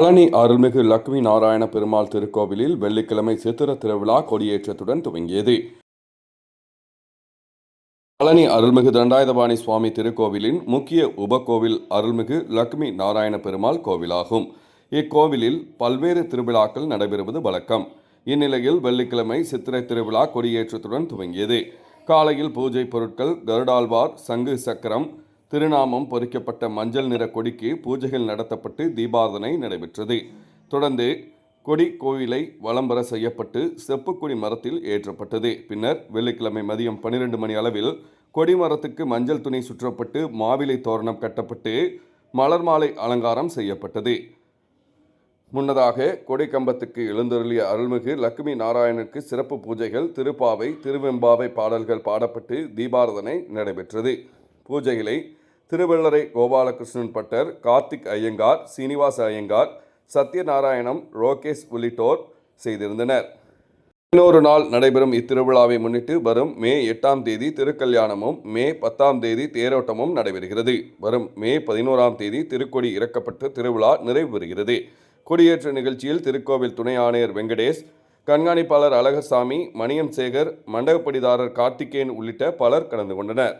பழனி அருள்மிகு லக்ஷ்மி நாராயண பெருமாள் திருக்கோவிலில் வெள்ளிக்கிழமை சித்திர திருவிழா கொடியேற்றத்துடன் துவங்கியது. பழனி அருள்மிகு தண்டாயுதபாணி சுவாமி திருக்கோவிலின் முக்கிய உபகோவில் அருள்மிகு லக்ஷ்மி நாராயண பெருமாள் கோவிலாகும். இக்கோவிலில் பல்வேறு திருவிழாக்கள் நடைபெறுவது வழக்கம். இந்நிலையில் வெள்ளிக்கிழமை சித்திரை திருவிழா கொடியேற்றத்துடன் துவங்கியது. காலையில் பூஜை பொருட்கள் கருடாழ்வார் சங்கு சக்கரம் திருநாமம் பொறிக்கப்பட்ட மஞ்சள் நிற கொடிக்கு பூஜைகள் நடத்தப்பட்டு தீபாரதனை நடைபெற்றது. தொடர்ந்து கொடி கோயிலை வலம் செய்யப்பட்டு செப்புக்கொடி மரத்தில் ஏற்றப்பட்டது. பின்னர் வெள்ளிக்கிழமை மதியம் பன்னிரண்டு மணி அளவில் கொடி மரத்துக்கு மஞ்சள் துணி சுற்றப்பட்டு மாவிலை தோரணம் கட்டப்பட்டு மலர் மாலை அலங்காரம் செய்யப்பட்டது. முன்னதாக கொடி கம்பத்துக்கு எழுந்தருளிய அருள்மிகு லக்ஷ்மி நாராயணனுக்கு சிறப்பு பூஜைகள் திருப்பாவை திருவெம்பாவை பாடல்கள் பாடப்பட்டு தீபாரதனை நடைபெற்றது. பூஜைகளை திருவெள்ளரை கோபாலகிருஷ்ணன் பட்டர் கார்த்திக் ஐயங்கார் சீனிவாச ஐயங்கார் சத்யநாராயணம் ரோகேஷ் உள்ளிட்டோர் செய்திருந்தனர். இன்னொரு நாள் நடைபெறும் இத்திருவிழாவை முன்னிட்டு வரும் மே எட்டாம் தேதி திருக்கல்யாணமும் மே பத்தாம் தேதி தேரோட்டமும் நடைபெறுகிறது. வரும் மே பதினோராம் தேதி திருக்கொடி இறக்கப்பட்டு திருவிழா நிறைவு பெறுகிறது. கொடியேற்ற நிகழ்ச்சியில் திருக்கோவில் துணை ஆணையர் வெங்கடேஷ் கண்காணிப்பாளர் அழகசாமி மணியம் சேகர் மண்டபப்படிதாரர் கார்த்திகேயன் உள்ளிட்ட பலர் கலந்து கொண்டனர்.